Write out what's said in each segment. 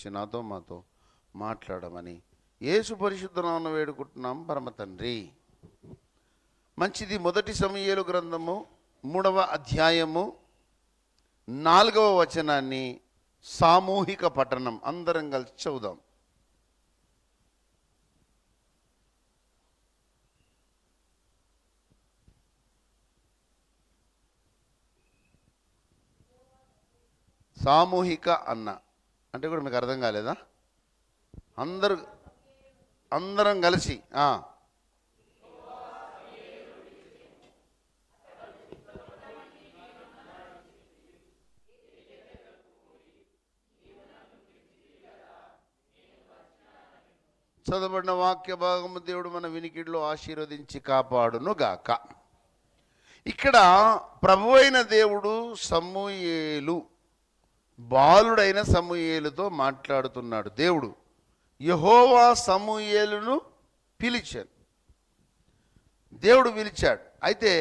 వచ్చి నాతో మాతో మాట్లాడమని యేసు పరిశుద్ధనామన వేడుకుంటున్నాం పరమ తండ్రి. మంచిది మొదటి సమయలు గ్రంథము మూడవ అధ్యాయము నాలుగవ వచనాన్ని సామూహిక పఠనం. అందరం కలిసి చదుదాం సామూహిక అన్న. అంటే కూడా మీకు అర్థం కాలేదా? అందరు అందరం కలిసి చదవబడిన వాక్య భాగము దేవుడు మన వినికిడిలో ఆశీర్వదించి కాపాడును గాక ఇక్కడ ప్రభు అయిన దేవుడు సమూయేలు. బాలుడైన సమూయేలుతో మాట్లాడుతున్నాడు దేవుడు. యహోవా సమూయేలును పిలిచాడు. దేవుడు పిలిచాడు. అయితే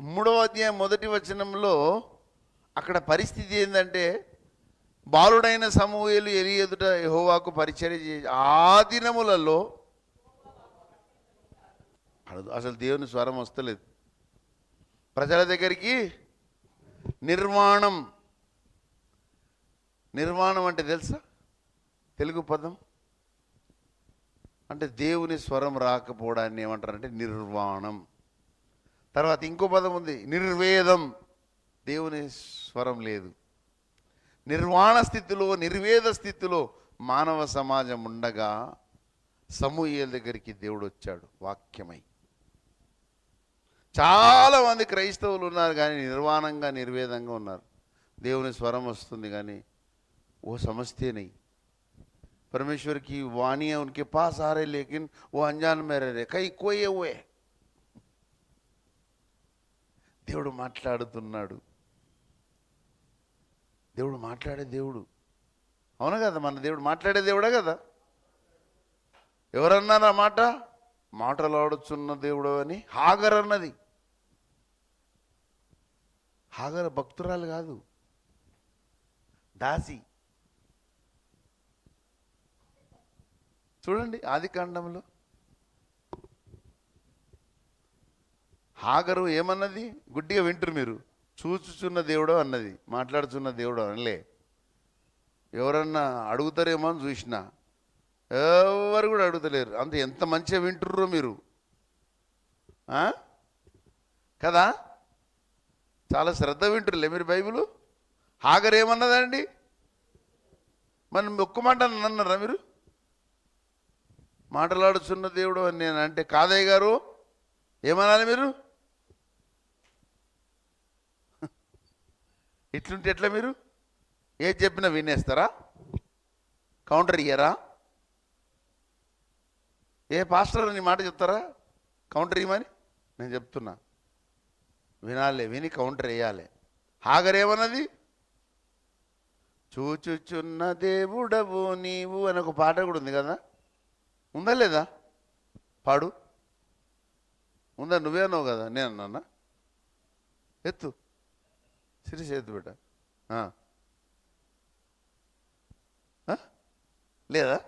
మూడవ అధ్యాయం మొదటి వచనంలో అక్కడ పరిస్థితి ఏంటంటే బాలుడైన సమూహేలు ఎలి ఎదుట యహోవాకు పరిచయం చే ఆ దినములలో అసలు దేవుని స్వరం వస్తలేదు. ప్రజల దగ్గరికి నిర్మాణం నిర్మాణం అంటే తెలుసా? తెలుగు పదం. అంటే దేవుని స్వరం రాకపోవడాన్ని ఏమంటారంటే నిర్వాణం. తర్వాత ఇంకో పదం ఉంది నిర్వేదం. దేవుని స్వరం లేదు. నిర్వాణ స్థితిలో నిర్వేద స్థితిలో మానవ సమాజం ఉండగా సమూహల దగ్గరికి దేవుడు వచ్చాడు వాక్యమై. చాలామంది క్రైస్తవులు ఉన్నారు కానీ నిర్వాణంగా నిర్వేదంగా ఉన్నారు. దేవుని స్వరం వస్తుంది కానీ वो समझते नहीं परमेश्वर की वाणी है उनके पास आ रहे लेकिन वो अनजान में रह रहे कहीं कोई हुए దేవుడు మాట్లాడుతున్నాడు దేవుడు మాట్లాడే దేవుడు అవునా కదా మన దేవుడు మాట్లాడే దేవుడే కదా ఎవరన్నారు ఆ మాట మాటలాడుచున్న దేవుడు అని హాగర్ అన్నది హాగర్ భక్తురాలు కాదు దాసి చూడండి ఆది కాండంలో హాగరు ఏమన్నది? గుడ్డిగా వింటారు మీరు. చూచుచున్న దేవుడు అన్నది మాట్లాడుచున్న దేవుడు అనలే. ఎవరన్నా అడుగుతారేమో అని చూసిన. ఎవరు కూడా అడుగుతలేరు. అంత ఎంత మంచిగా వింటుర్రో మీరు. కదా? చాలా శ్రద్ధ వింటురులే మీరు బైబిల్. హాగర్ ఏమన్నదండి? మనం ఒక్క మాట అన్నారా మీరు? మాట్లాడుచున్న దేవుడు అని నేను అంటే కాదయ్య గారు ఏమనాలి మీరు? ఇట్లుంటే ఎట్లా మీరు? ఏది చెప్పినా వినేస్తారా? కౌంటర్ ఇయ్యరా? ఏ పాస్టర్ నీ మాట చెప్తారా? కౌంటర్ ఇవ్వమని నేను చెప్తున్నా. వినాలి విని కౌంటర్ వేయాలి హాగరేమన్నది? చూచుచున్న దేవుడవు నీవు అని ఒక పాట కూడా ఉంది కదా? ఉందా లేదా? పాడు. ఉందా? నువ్వే అన్నావు కదా నేను అన్నా ఎత్తు. సిరిసి ఎత్తు బిడ్డ. లేదా?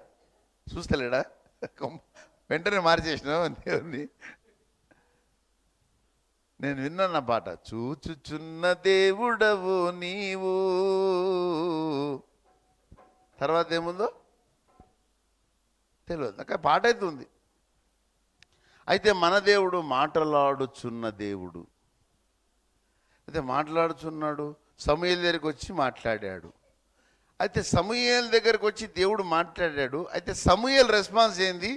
చూస్తలేడా వెంటనే మార్చేసినావు దేవుని నేను విన్నాను నా పాట. చూచుచున్న దేవుడవు నీవు. తర్వాత ఏముందో? తెలియదు. నాకు పాట అయితే ఉంది. అయితే మన దేవుడు మాట్లాడుచున్న దేవుడు. అయితే మాట్లాడుచున్నాడు సమూహల దగ్గరికి వచ్చి మాట్లాడాడు. అయితే సమూహల దగ్గరకు వచ్చి దేవుడు మాట్లాడాడు. అయితే సమూహల రెస్పాన్స్ ఏంది?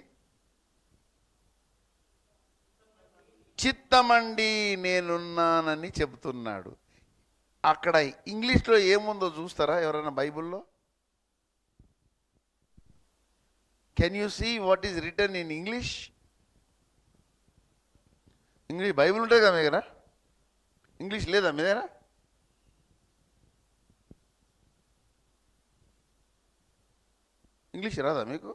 చిత్తమండి నేనున్నానని చెబుతున్నాడు. అక్కడ ఇంగ్లీష్లో ఏముందో చూస్తారా ఎవరైనా బైబిల్లో? Can you see what is return in English English Bible ఉంటుంది కదా మీ దగ్గర? ఇంగ్లీష్ లేదా మీ దగ్గర? ఇంగ్లీష్ రాదా మీకు?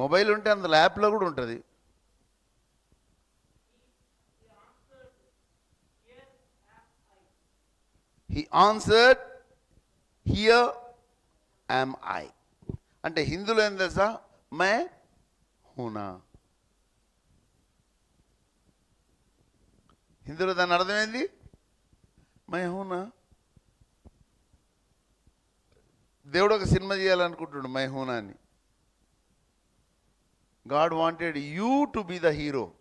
మొబైల్ ఉంటే అందులో యాప్లో కూడా ఉంటుంది. He answered here am I అంటే హిందీలో ఏం తెలుసా? మే హూనా. హిందీలో దాని అర్థమైంది మే హూనా. దేవుడు ఒక సినిమా చేయాలనుకుంటున్నాడు మై హూనా అని. God wanted you to be the hero.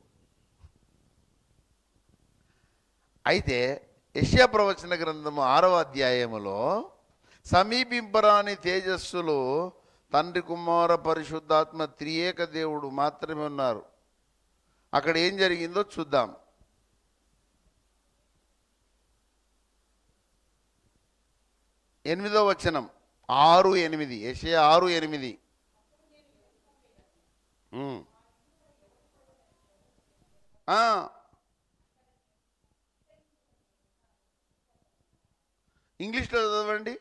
అయితే యశ్యా ప్రవచన గ్రంథము ఆరవ అధ్యాయములో సమీపింపరాని తేజస్సులో తండ్రి కుమార పరిశుద్ధాత్మ త్రియేక దేవుడు మాత్రమే ఉన్నారు. అక్కడ ఏం జరిగిందో చూద్దాం. ఎనిమిదో వచనం. ఆరు ఎనిమిది. ఏషియా ఆరు ఎనిమిది. ఇంగ్లీష్లో చదవండి.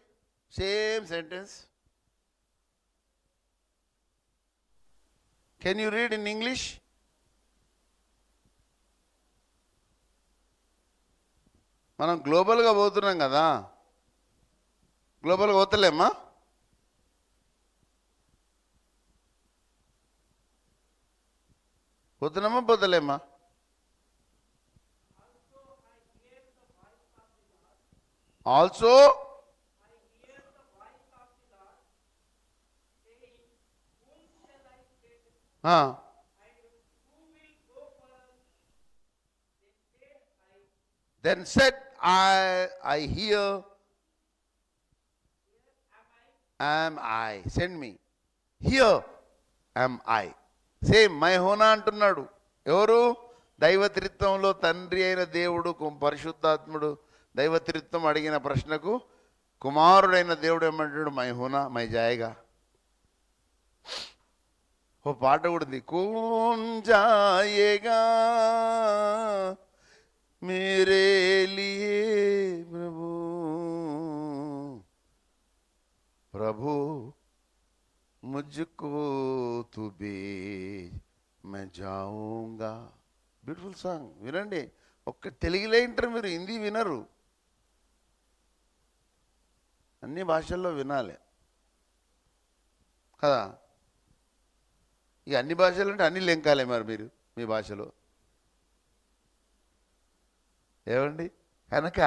Same sentence can you read in English మనం గ్లోబల్గా పోతున్నాం కదా. గ్లోబల్గా పోతలేమ్మా పోతున్నామా పోతలేమ్మా also then set I I here am I send me here am I same my హోనా అంటున్నాడు. ఎవరు? దైవత్రిత్వంలో తండ్రి అయిన దేవుడు కు- పరిశుద్ధాత్ముడు. దైవత్రిత్వం అడిగిన ప్రశ్నకు కుమారుడైన దేవుడు ఏమంటాడు మై హోనా మై జాయగా ఓ పాట కూడా ఉంది. కోంజాయేగా మేరే ప్రభు ప్రభు ముజ్జుకో తుబే మే జాऊंगा బ్యూటిఫుల్ సాంగ్ వినండి. ఒక్క తెలుగులో వింటారు మీరు హిందీ వినరు. అన్ని భాషల్లో వినాలి. కదా? ఇక అన్ని భాషలు అంటే అన్ని లెంకాలే మరి మీరు మీ భాషలో. ఏమండి? కనుక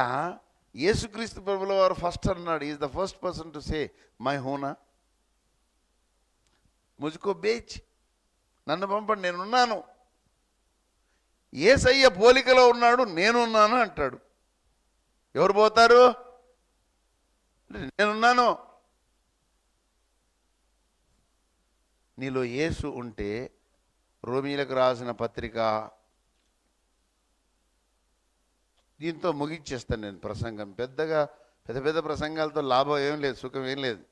యేసుక్రీస్తు ప్రభుల వారు ఫస్ట్ అన్నాడు is the first person to say my హోనా ముజుకో బేచ్ నన్ను పంపండి నేనున్నాను. ఏసయ్య పోలికలో ఉన్నాడు నేనున్నాను అంటాడు. ఎవరు పోతారు? నేనున్నాను. నీలో యేసు ఉంటే రోమీలకు రాసిన పత్రిక దీంతో ముగించేస్తాను నేను ప్రసంగం. పెద్దగా పెద్ద పెద్ద ప్రసంగాలతో లాభం ఏం లేదు సుఖం ఏం లేదు.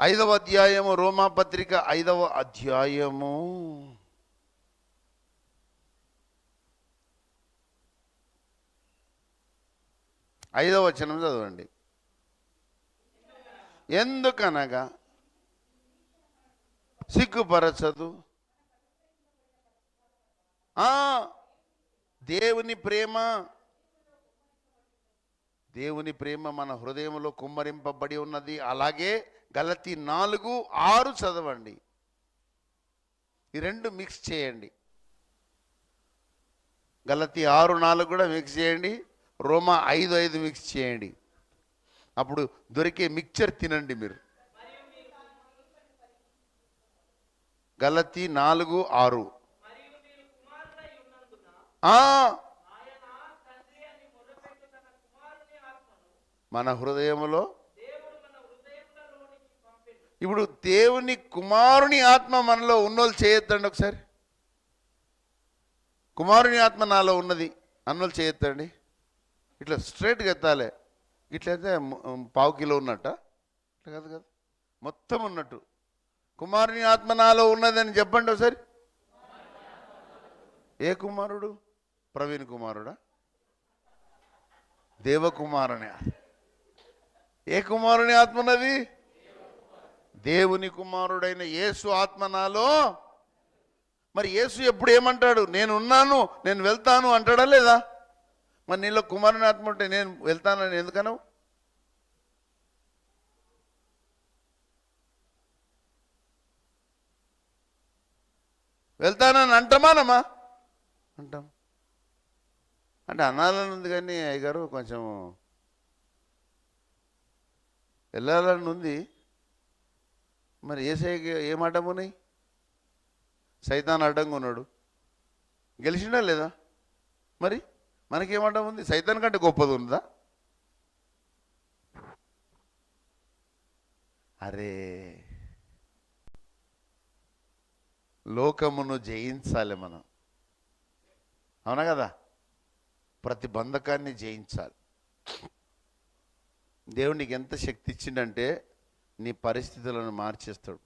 ఐదవ అధ్యాయము రోమా పత్రిక ఐదవ అధ్యాయము. ఐదవ వచనం చదవండి. ఎందుకనగా సిగ్గుపరచదు. దేవుని ప్రేమ దేవుని ప్రేమ మన హృదయంలో కుమ్మరింపబడి ఉన్నది. అలాగే గలతి నాలుగు ఆరు చదవండి. ఈ రెండు మిక్స్ చేయండి. గలతి ఆరు నాలుగు కూడా మిక్స్ చేయండి. రోమా ఐదు ఐదు మిక్స్ చేయండి. అప్పుడు దొరికే మిక్చర్ తినండి మీరు. గలతి నాలుగు ఆరు. మన హృదయంలో ఇప్పుడు దేవుని కుమారుని ఆత్మ మనలో ఉన్నోళ్ళు చేయొద్దండి ఒకసారి. కుమారుని ఆత్మ నాలో ఉన్నది అన్నోళ్ళు చేయొద్దండి. ఇట్లా స్ట్రైట్గా ఎత్తాలి. ఇట్లయితే పావు కిలో ఉన్నట్ట? ఇట్లా కాదు కదా. మొత్తం ఉన్నట్టు. కుమారుని ఆత్మ నాలో ఉన్నదని చెప్పండి ఒకసారి. ఏ కుమారుడు? ప్రవీణ్ కుమారుడా? దేవకుమారుని ఏ కుమారుని ఆత్మ ఉన్నది? దేవుని కుమారుడైన యేసు ఆత్మ నాలో. మరి యేసు ఎప్పుడు ఏమంటాడు? నేను ఉన్నాను నేను వెళ్తాను అంటాడా లేదా? మరి నీలో కుమారుని ఆత్మ ఉంటే నేను వెళ్తానని ఎందుకనవు? వెళ్తానని అంటమానమ్మా. అంటాం. అంటే అనాలని ఉంది కానీ అయ్యగారు కొంచెం వెళ్ళాలని ఉంది. మరి ఏసైకి ఏం అడ్డం ఉన్నాయి సైతాన్ అడ్డంగా ఉన్నాడు. గెలిచిండా లేదా? మరి మనకేం ఉంది? సైతాన్ కంటే గొప్పది ఉందా? అరే లోకమును జయించాలి మనం. అవునా కదా? ప్రతి బంధకాన్ని జయించాలి. దేవుడు నీకు ఎంత శక్తి ఇచ్చిండంటే నీ పరిస్థితులను మార్చేస్తాడు.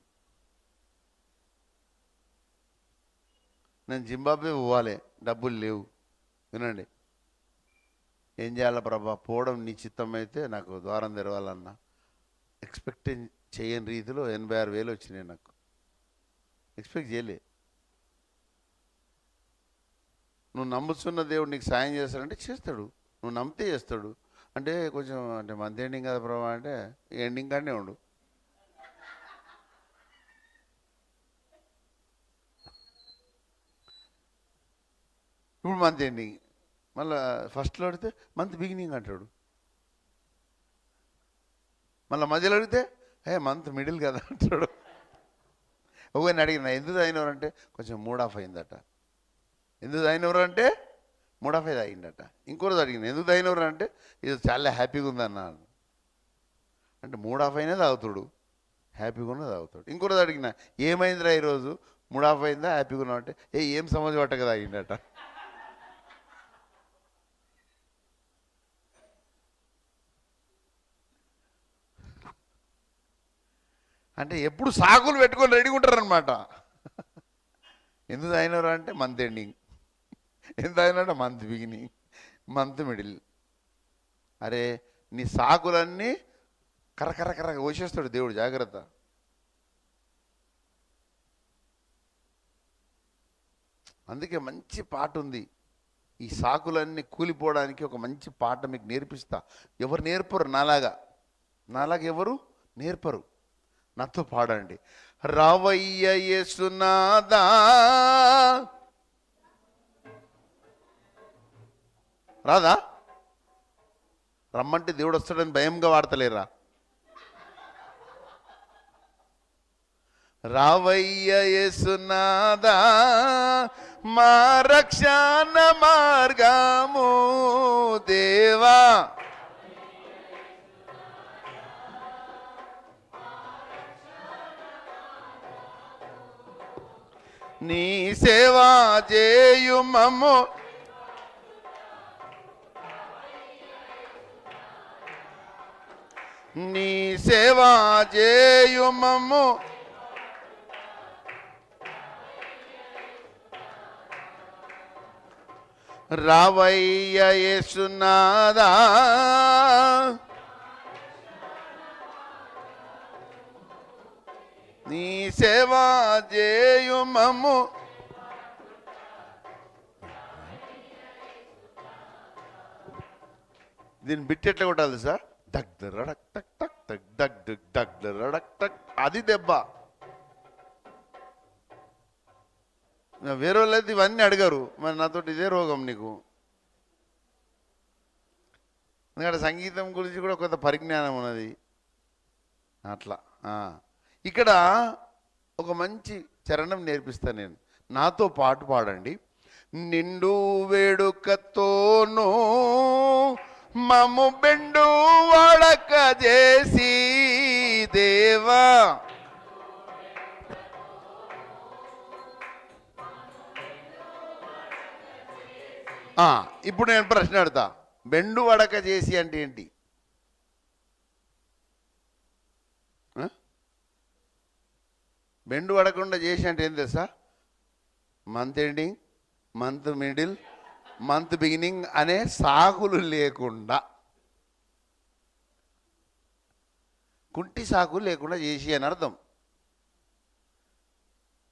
నేను జింబాబే పోవాలి డబ్బులు లేవు. వినండి. ఏం చేయాలి ప్రభా? పోవడం నీ చిత్తం అయితే నాకు ద్వారం తెరవాలన్నా. ఎక్స్పెక్ట్ చేయని రీతిలో ఎనభై ఆరు వేలు వచ్చినాయి నాకు. ఎక్స్పెక్ట్ చేయలే. నువ్వు నమ్ముతున్న దేవుడు నీకు సాయం చేస్తాడంటే చేస్తాడు. నువ్వు నమ్మితే చేస్తాడు. అంటే కొంచెం అంటే మంత్ ఎండింగ్ కదా ప్రభా అంటే ఎండింగ్ కానీ ఉండు. ఇప్పుడు మంత్ ఎండింగ్. మళ్ళీ ఫస్ట్లో అడిగితే మంత్ బిగినింగ్ అంటాడు. మళ్ళీ మధ్యలో అడిగితే ఏ మంత్ మిడిల్ కదా అంటాడు. ఒకరిని అడిగిన ఎందుకు అయినవరంటే కొంచెం మూడ్ ఆఫ్ అయిందట. ఎందుకు అయినవరు అంటే మూడ్ ఆఫ్ అయింది అయిందట. ఇంకోరోజు అడిగిన ఎందుకు అయినవరు అంటే ఇది చాలా హ్యాపీగా ఉందన్న. అంటే మూడ్ ఆఫ్ అయినా తాగుతాడు హ్యాపీగా ఉన్నది తాగుతాడు. ఇంకోరోజు అడిగిన ఏమైందిరా ఈరోజు మూడ్ ఆఫ్ అయిందా హ్యాపీగా ఉన్నావు అంటే ఏ ఏం సమజ్ పట్టక తాగిందట అంటే ఎప్పుడు సాకులు పెట్టుకొని రెడీగా ఉంటారనమాట ఎందుకు అయినారు అంటే మంత్ ఎండింగ్ ఎందు అయినారంటే మంత్ బిగినింగ్ మంత్ మిడిల్ అరే నీ సాకులన్నీ కరకరకర కర్ర కోసేస్తాడు దేవుడు జాగ్రత్త. అందుకే మంచి పాట ఉంది. ఈ సాకులన్నీ కూలిపోవడానికి ఒక మంచి పాట మీకు నేర్పిస్తా. ఎవరు నేర్పరు? నాలాగా. నాలాగా ఎవరు? నేర్పరు. నాతో పాడండి. రావయ్య యేసునాదా రాదా? రమ్మంటే దేవుడు వస్తాడని భయంగా వాడతలేరా? రావయ్య యేసునాదా మా రక్షణ మార్గము దేవా. నీ సేవా చేయుమము. నీ సేవా చేయుమము. రావయ్య యేసునాదా. నీ సేవా చేయుమము దీన్ని బిట్ ఎట్లా కొట్టాలి సార్ డగ్ ద రడక్ టక్ టక్ టక్ దగ్ దగ్ డగ్ రడక్ టక్ అది దెబ్బ వేరే వాళ్ళైతే ఇవన్నీ అడిగారు మరి నాతో ఇదే రోగం నీకు ఎందుకంటే సంగీతం గురించి కూడా కొంత పరిజ్ఞానం ఉన్నది అట్లా ఇక్కడ ఒక మంచి చరణం నేర్పిస్తాను నేను. నాతో పాటు పాడండి. నిండు వేడుకతోనూ మము బెండు వడక చేసి దేవా. ఇప్పుడు నేను ప్రశ్న అడతా బెండు వడక చేసి అంటే ఏంటి? బెండు పడకుండా చేసి అంటే ఏం తెలుసా? Month ending month middle month beginning అనే సాకులు లేకుండా. కుంటి సాకులు లేకుండా చేసి అని అర్థం.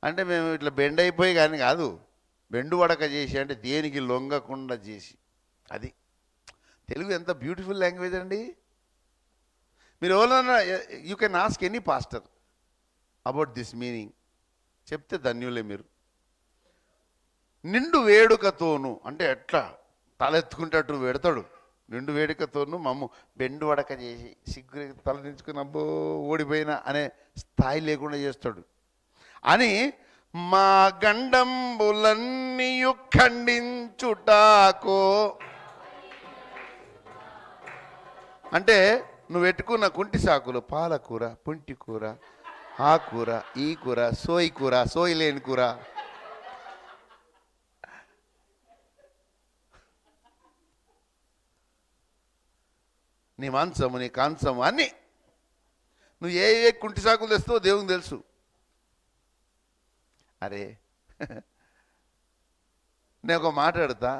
అంటే మేము ఇట్లా బెండ్ అయిపోయి కానీ కాదు. బెండు వడక చేసి అంటే దేనికి లొంగకుండా చేసి. అది. తెలుగు ఎంత బ్యూటిఫుల్ లాంగ్వేజ్ అండి. మీరు ఎవరైనా you can ask any pastor about this meaning చెప్తే ధన్యులే మీరు. నిండు వేడుకతోను అంటే ఎట్లా? తలెత్తుకుంటట్టు పెడతాడు. నిండు వేడుకతోను మమ్ము బెండు వడక చేసి సిగ్గు తల నించుకున్నబ్బో అబ్బో ఓడిపోయినా అనే స్థాయి లేకుండా చేస్తాడు. అని మా గండంబులన్నీయు ఖండించుటాకో. అంటే నువ్వు పెట్టుకున్న కుంటి సాకులు పాలకూర పుంటి కూర ఆ కూర ఈ కూర సోయి కూర సోయి లేని కూర. నీ మాంసము నీ కాంసము అన్నీ. నువ్వు ఏ ఏ కుంటి సాకులు తెస్తావో దేవునికి తెలుసు. అరే నేను ఒక మాట్లాడతా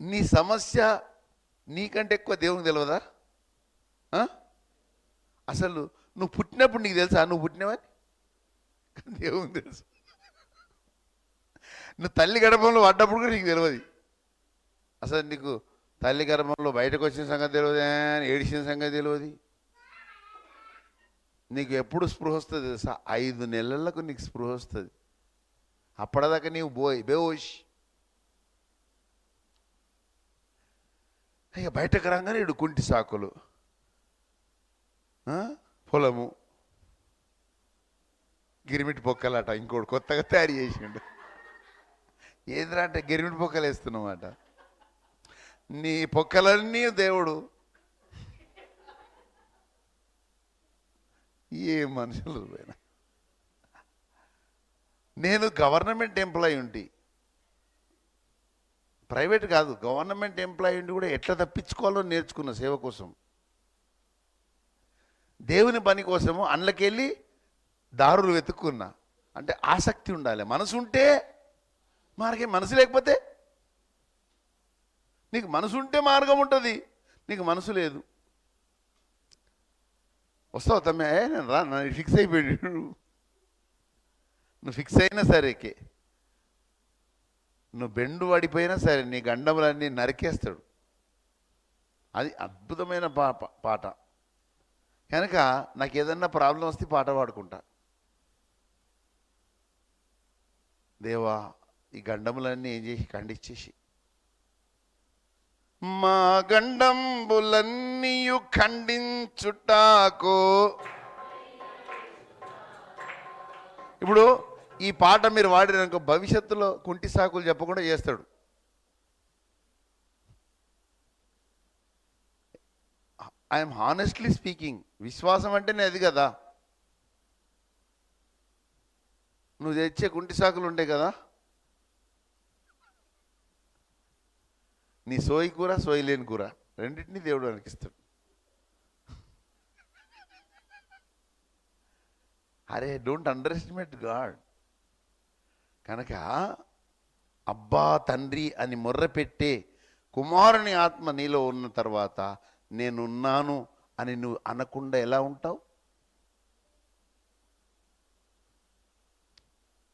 నీ సమస్య నీకంటే ఎక్కువ దేవునికి తెలియదా ఆ? అసలు నువ్వు పుట్టినప్పుడు నీకు తెలుసా? నువ్వు పుట్టినవని దేవుని తెలుసు. నువ్వు తల్లి గర్భంలో పడ్డప్పుడు కూడా నీకు తెలియదు. అసలు నీకు తల్లి గర్భంలో బయటకు వచ్చిన సంగతి తెలియదు అని ఏడిచిన సంగతి తెలియదు. నీకు ఎప్పుడు స్పృహ వస్తుంది తెలుసా? ఐదు నెలలకు నీకు స్పృహ వస్తుంది. అప్పటిదాకా నీవు బోయ్ బేవోష్ ఇక బయటకు రాగానే ఇడు కుంటి సాకులు. పొలము గిరిమిటి పొక్కలట ఇంకోటి కొత్తగా తయారు చేసిండు. ఏంద్రా అంటే గిరిమిటి పొక్కలు వేస్తున్నమాట నీ పొక్కలన్నీ దేవుడు ఏ మనుషులు పోయినా. నేను గవర్నమెంట్ ఎంప్లాయీ ఉంటి. ప్రైవేట్ కాదు గవర్నమెంట్ ఎంప్లాయీ ఉండి కూడా ఎట్లా తప్పించుకోవాలో నేర్చుకున్న సేవ కోసం. దేవుని పని కోసము అందులోకెళ్ళి దారులు వెతుక్కున్నా. అంటే ఆసక్తి ఉండాలి. మనసు ఉంటే మార్గం మనసు లేకపోతే నీకు మనసు ఉంటే మార్గం ఉంటుంది. నీకు మనసు లేదు. వస్తావు తమ్మే? నేను రా నన్ను ఫిక్స్ అయిపోయాడు. నువ్వు ఫిక్స్ అయినా సరేకే నువ్వు బెండు పడిపోయినా సరే నీ గండములన్నీ నరికేస్తాడు. అది అద్భుతమైన పాప పాట. కనుక నాకు ఏదన్నా ప్రాబ్లం వస్తే పాట పాడుకుంటా. దేవా ఈ గండములన్నీ ఏం చేసి? ఖండించేసి మా గండంబులన్నీ ఖండించుటాకు. ఇప్పుడు ఈ పాట మీరు వాడినాక భవిష్యత్తులో కుంటి సాకులు చెప్పకుండా చేస్తాడు. ఐఎమ్ హానెస్ట్లీ స్పీకింగ్ విశ్వాసం అంటేనే అది కదా. నువ్వు తెచ్చే కుంటి సాకులు ఉంటాయి కదా. నీ సోయి కూర సోయి లేని కూర. రెండింటినీ దేవుడు అనిపిస్తాడు అరే డోంట్ అండర్ ఎస్టిమేట్ గాడ్ కనుక అబ్బా తండ్రి అని మొర్ర పెట్టే కుమారుని ఆత్మ నీలో ఉన్న తర్వాత నేనున్నాను అని నువ్వు అనకుండా ఎలా ఉంటావు?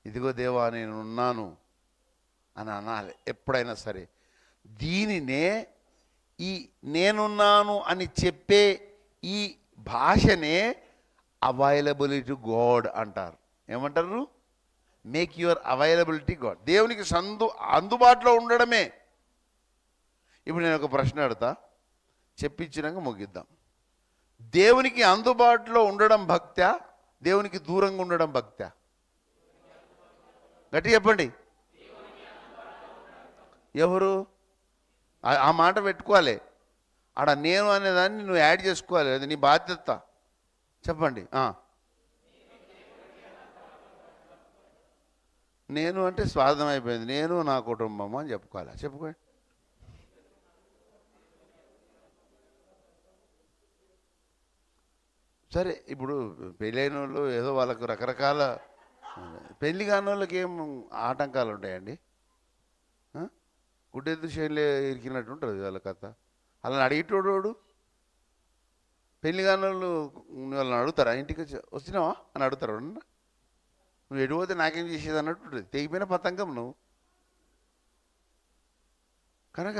ఇదిగో దేవా నేను ఉన్నాను అని అనాలి. ఎప్పుడైనా సరే. దీనినే ఈ నేనున్నాను అని చెప్పే ఈ భాషనే అవైలబిలిటీ గాడ్ అంటారు. ఏమంటారు? మేక్ యువర్ అవైలబిలిటీ గాడ్ దేవునికి సందు అందుబాటులో ఉండడమే. ఇప్పుడు నేను ఒక ప్రశ్న అడుగుతా. చెప్పించినాక ముగిద్దాం. దేవునికి అందుబాటులో ఉండడం భక్త్యా దేవునికి దూరంగా ఉండడం భక్త్యా గట్టి చెప్పండి. ఎవరు? ఆ- మాట పెట్టుకోవాలి. ఆడ నేను అనేదాన్ని నువ్వు యాడ్ చేసుకోవాలి. అది నీ బాధ్యత. చెప్పండి. నేను అంటే స్వార్థం అయిపోయింది. నేను నా కుటుంబం అని చెప్పుకోవాలి. చెప్పుకోండి సరే ఇప్పుడు పెళ్ళైన వాళ్ళు ఏదో వాళ్ళకు రకరకాల పెళ్ళి కాని వాళ్ళకి ఏం ఆటంకాలు ఉంటాయండి? గుడ్డెద్దు శైలి ఇరికినట్టు ఉంటుంది వాళ్ళ కథ. అలా అడిగేటోడు వాడు పెళ్ళి కాని వాళ్ళు వాళ్ళని అడుగుతారా? ఇంటికి వచ్చి వచ్చినావా? అని అడుగుతారు నువ్వు ఎడిపోతే నాకేం చేసేది? అన్నట్టు ఉంటుంది. తెగిపోయిన పతంగం నువ్వు. కనుక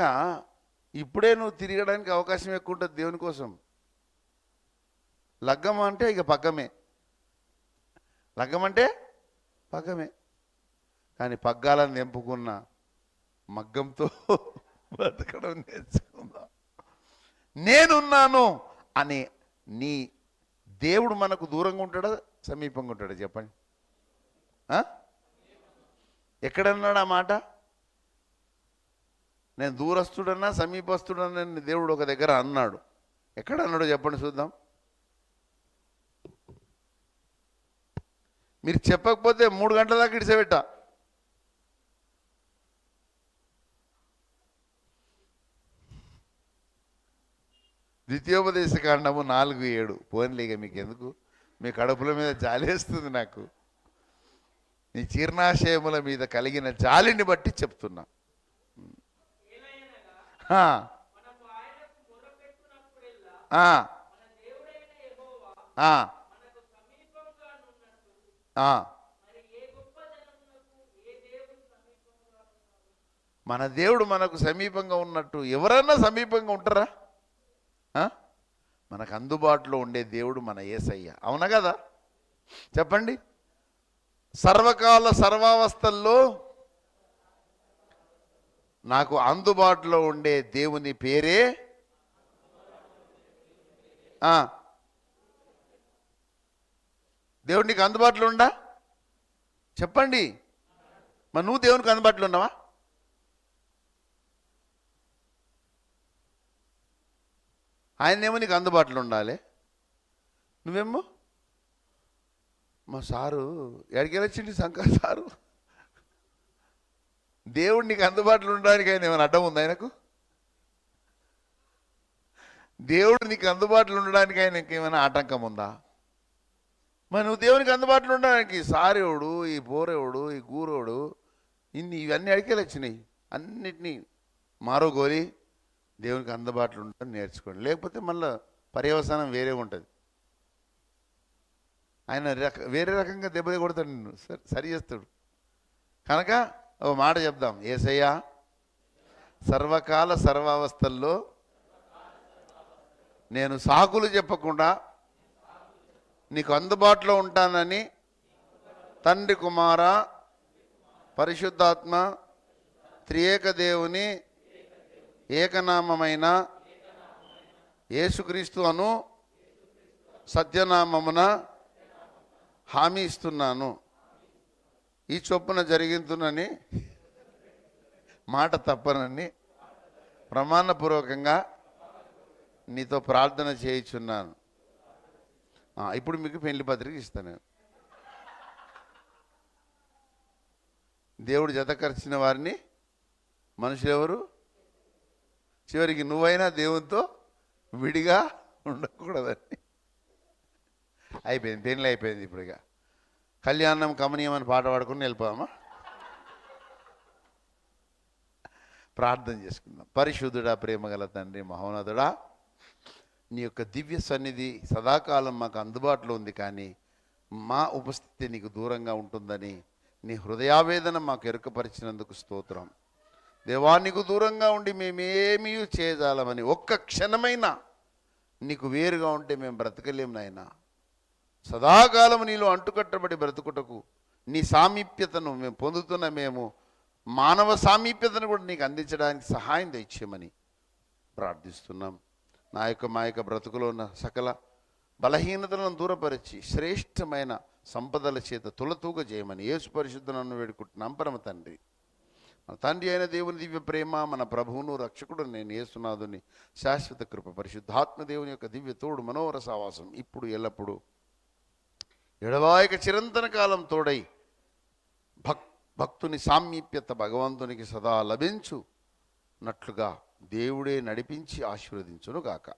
ఇప్పుడే నువ్వు తిరగడానికి అవకాశం ఎక్కువ ఉంటుంది దేవుని కోసం. లగ్గం అంటే ఇక పగ్గమే. లగ్గం అంటే పగ్గమే. కానీ పగ్గాలను నింపుకున్న మగ్గంతో బతకడం నేర్చుకుందాం. నేనున్నాను అని నీ దేవుడు మనకు దూరంగా ఉంటాడా సమీపంగా ఉంటాడా చెప్పండి? ఎక్కడన్నాడు ఆ మాట? నేను దూరస్తుడన్నా సమీపస్తుడన్నా అని దేవుడు ఒక దగ్గర అన్నాడు. ఎక్కడ అన్నాడు చెప్పండి చూద్దాం. మీరు చెప్పకపోతే మూడు గంటల దాకా ఇడిసేపెట్ట ద్వితీయోపదేశ కాండము నాలుగు ఏడు. పోన్లేక మీకు ఎందుకు మీ కడుపుల మీద జాలేస్తుంది నాకు. నీ జీర్ణాశయముల మీద కలిగిన జాలిని బట్టి చెప్తున్నా. ఆ. మన దేవుడు మనకు సమీపంగా ఉన్నట్టు ఎవరన్నా సమీపంగా ఉంటారా? మనకు అందుబాటులో ఉండే దేవుడు మన ఏసయ్య. అవునా కదా? చెప్పండి. సర్వకాల సర్వావస్థల్లో నాకు అందుబాటులో ఉండే దేవుని పేరే. దేవుడు నీకు అందుబాటులో ఉండా? చెప్పండి. మరి నువ్వు దేవునికి అందుబాటులో ఉన్నావా? ఆయనేమో నీకు అందుబాటులో ఉండాలి. నువ్వేమో? మా సారు ఎక్కడికి వెళ్ళొచ్చింది శంకర్ సారు? దేవుడు నీకు అందుబాటులో ఉండడానికి ఆయన ఏమైనా అడ్డం ఉంది ఆయనకు? దేవుడు నీకు అందుబాటులో ఉండడానికి ఆయనకి ఏమైనా ఆటంకం ఉందా? మరి నువ్వు దేవునికి అందుబాటులో ఉండడానికి సారేవుడు ఈ బోరేవుడు ఈ గూరోడు ఇన్ని ఇవన్నీ అడిగేలు వచ్చినాయి అన్నిటినీ మారోగోరి దేవునికి అందుబాటులో ఉండడం నేర్చుకోండి. లేకపోతే మళ్ళీ పర్యవసానం వేరే ఉంటుంది. ఆయన రక వేరే రకంగా దెబ్బ కొడతాడు నిన్ను. సరి సరి చేస్తాడు. కనుక ఒక మాట చెప్దాం. ఏసయ్యా సర్వకాల సర్వావస్థల్లో నేను సాకులు చెప్పకుండా నీకు అందుబాటులో ఉంటానని తండ్రి కుమార పరిశుద్ధాత్మ త్రియేక దేవుని ఏకనామమైన యేసుక్రీస్తు అను సత్యనామమున హామీ ఇస్తున్నాను. ఈ చొప్పున జరిగింతునని మాట తప్పనని ప్రమాణపూర్వకంగా నీతో ప్రార్థన చేయుచున్నాను. ఇప్పుడు మీకు పెళ్ళి పత్రిక ఇస్తాను దేవుడు జతకరిచిన వారిని మనుషులు ఎవరు? చివరికి నువ్వైనా దేవునితో విడిగా ఉండకూడదని. అయిపోయింది పెళ్ళి అయిపోయింది ఇప్పుడు ఇక. కళ్యాణం కమనీయం అని పాట పాడుకుని వెళ్ళిపోదామా? ప్రార్థన చేసుకుందాం. పరిశుద్ధుడా ప్రేమగల తండ్రి మహోన్నతుడా నీ యొక్క దివ్య సన్నిధి సదాకాలం మాకు అందుబాటులో ఉంది కానీ మా ఉపస్థితి నీకు దూరంగా ఉంటుందని నీ హృదయావేదన మాకు ఎరుకపరిచినందుకు స్తోత్రం. దేవా నీకు దూరంగా ఉండి మేమేమీ చేయజాలమని ఒక్క క్షణమైనా నీకు వేరుగా ఉంటే మేము బ్రతకలేం నాయనా. సదాకాలం నీలో అంటుకట్టబడి బ్రతుకుటకు నీ సామీప్యతను మేము పొందుతున్న మేము మానవ సామీప్యతను కూడా నీకు అందించడానికి సహాయం తెచ్చేయమని ప్రార్థిస్తున్నాం. నా యొక్క మా యొక్క బ్రతుకులో ఉన్న సకల బలహీనతలను దూరపరిచి శ్రేష్టమైన సంపదల చేత తులతూగ చేయమని యేసు పరిశుద్ధులను వేడుకుంటున్నాం. పరమ తండ్రి మన తండ్రి అయిన దేవుని దివ్య ప్రేమ మన ప్రభువును రక్షకుడు నేను యేసునాథుని శాశ్వత కృప పరిశుద్ధాత్మ దేవుని యొక్క దివ్య తోడు మనోరసావాసం ఇప్పుడు ఎల్లప్పుడూ ఎడవాయక చిరంతన కాలం తోడై భక్ భక్తుని సామీప్యత భగవంతునికి సదా లభించు నట్లుగా దేవుడే నడిపించి ఆశీర్వదించును గాక.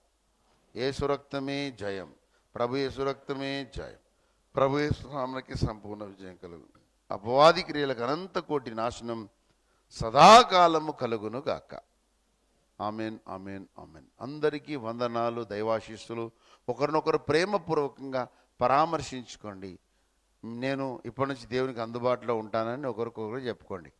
ఏసురక్తమే జయం. ప్రభు ఏసురక్తమే జయం. ప్రభు యేసునామకి సంపూర్ణ విజయం కలుగును అపవాది క్రియలకు అనంత కోటి నాశనం సదాకాలము కలుగునుగాక ఆమెన్ ఆమెన్ ఆమెన్. అందరికీ వందనాలు దైవాశీస్సులు. ఒకరినొకరు ప్రేమపూర్వకంగా పరామర్శించుకోండి. నేను ఇప్పటి నుంచి దేవునికి అందుబాటులో ఉంటానని ఒకరికొకరు చెప్పుకోండి.